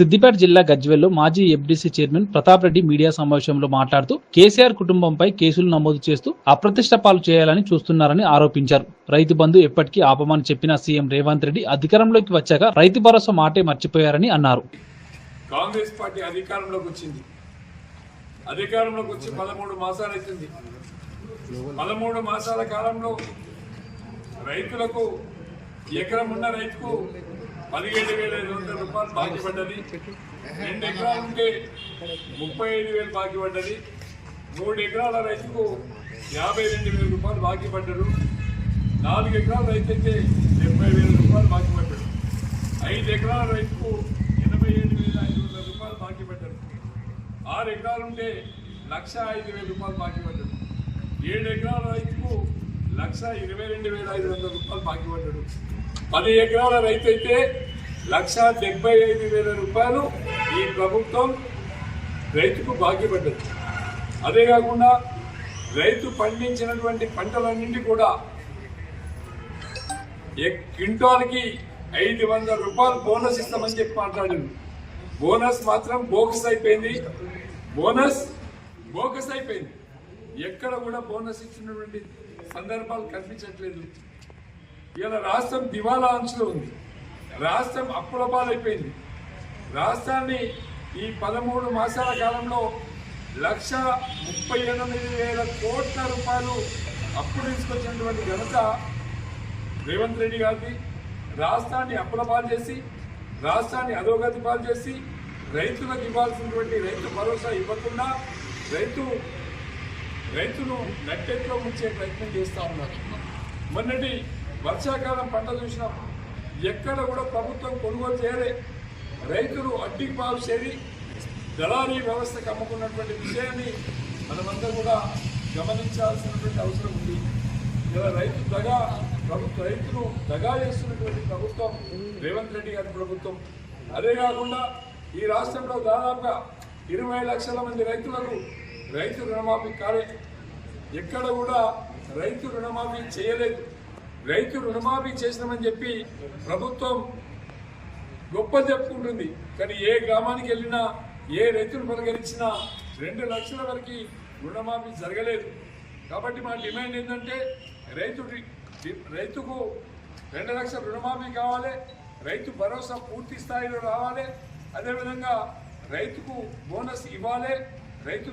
సిద్దిపేట జిల్లా గజ్వెల్లో మాజీ FDC chairman Pratap Reddy media సమావేశంలో మాట్లాడుతూ కేసీఆర్ కుటుంబంపై కేసులు నమోదు చేస్తూ అప్రతిష్ట పాలు చేయాలని చూస్తున్నారని ఆరోపించారు. రైతు బంధు ఎప్పటికీ ఆపమని చెప్పిన సీఎం రేవంత్ రెడ్డి అధికారంలోకి వచ్చాక రైతు భరోసా మాటే మర్చిపోయారని అన్నారు. కాంగ్రెస్ పార్టీ అధికారంలోకి వచ్చింది. అధికారంలోకి వచ్చి పదమూడు మాసాలు అవుతుంది పదమూడు మాసాల కాలంలో రైతులకు ఎకరం ఉన్న రైతుకు పదిహేడు వేల ఐదు వందల రూపాయలు బాకీ పడ్డది రెండు ఎకరాలు ఉంటే ముప్పై ఐదు వేలు బాకీ పడ్డది మూడు ఎకరాల రైతుకు యాభై రెండు వేల రూపాయలు బాకీ పడ్డారు నాలుగు ఎకరాల రైతు అయితే డెబ్బై వేల రూపాయలు బాకీ పడ్డాడు ఐదు ఎకరాల రైతుకు ఎనభై ఏడు వేల ఐదు వందల రూపాయలు బాకీ పడ్డారు ఆరు ఎకరాలు ఉంటే లక్ష ఐదు వేల రూపాయలు బాకీ పడ్డాడు ఏడు ఎకరాల రైతుకు లక్ష ఇరవై రెండు వేల ఐదు వందల రూపాయలు బాకీ పడ్డాడు. పది ఎకరాల రైతు అయితే లక్ష డెబ్బై ఐదు వేల రూపాయలు ఈ ప్రభుత్వం రైతుకు బాకీ పడ్డది. అదే కాకుండా రైతు పండించినటువంటి పంటలన్నింటి కూడా క్వింటాల్కి ఐదు వందల రూపాయలు బోనస్ ఇస్తామని చెప్పి మాట్లాడింది బోనస్ మాత్రం బోకస్ అయిపోయింది. బోనస్ బోకస్ అయిపోయింది. ఎక్కడ కూడా బోనస్ ఇచ్చినటువంటి సందర్భాలు కనిపించట్లేదు. ఇలా రాష్ట్రం దివాలా అంచులో ఉంది. రాష్ట్రం అప్పుల పాలైపోయింది రాష్ట్రాన్ని ఈ పదమూడు మాసాల కాలంలో లక్ష ముప్పై ఎనిమిది వేల కోట్ల రూపాయలు అప్పు తీసుకొచ్చినటువంటి ఘనత రేవంత్ రెడ్డి గారిది. రాష్ట్రాన్ని అప్పుల పాలు చేసి రాష్ట్రాన్ని అధోగతి పాలు చేసి రైతులకు ఇవ్వాల్సినటువంటి రైతు భరోసా ఇవ్వకుండా రైతు రైతును నట్టెట్లో ఉంచే ప్రయత్నం చేస్తా ఉన్నారు. మొన్నటి వర్షాకాలం పంట చూసినాం ఎక్కడ కూడా ప్రభుత్వం కొనుగోలు చేయలే. రైతులు అడ్డికి పాలు చేరి దళారీ వ్యవస్థకు అమ్ముకున్నటువంటి విషయాన్ని మనమంతా కూడా గమనించాల్సినటువంటి అవసరం ఉంది. ఇలా రైతు దగా ప్రభుత్వ రైతును దగా చేస్తున్నటువంటి ప్రభుత్వం రేవంత్ రెడ్డి గారి ప్రభుత్వం. అదే కాకుండా ఈ రాష్ట్రంలో దాదాపుగా ఇరవై లక్షల మంది రైతులకు రైతు రుణమాఫీ కార్య ఎక్కడ కూడా రైతు రుణమాఫీ చేయలేదు. రైతు రుణమాఫీ చేసినామని చెప్పి ప్రభుత్వం గొప్ప చెప్పుకుంటుంది. కానీ ఏ గ్రామానికి వెళ్ళినా ఏ రైతును పలకరించినా రెండు లక్షల వరకు రుణమాఫీ జరగలేదు. కాబట్టి మా డిమాండ్ ఏంటంటే రైతు రైతుకు రెండు లక్షల రుణమాఫీ కావాలి రైతు భరోసా పూర్తి స్థాయిలో రావాలి అదేవిధంగా రైతుకు బోనస్ ఇవ్వాలి రైతు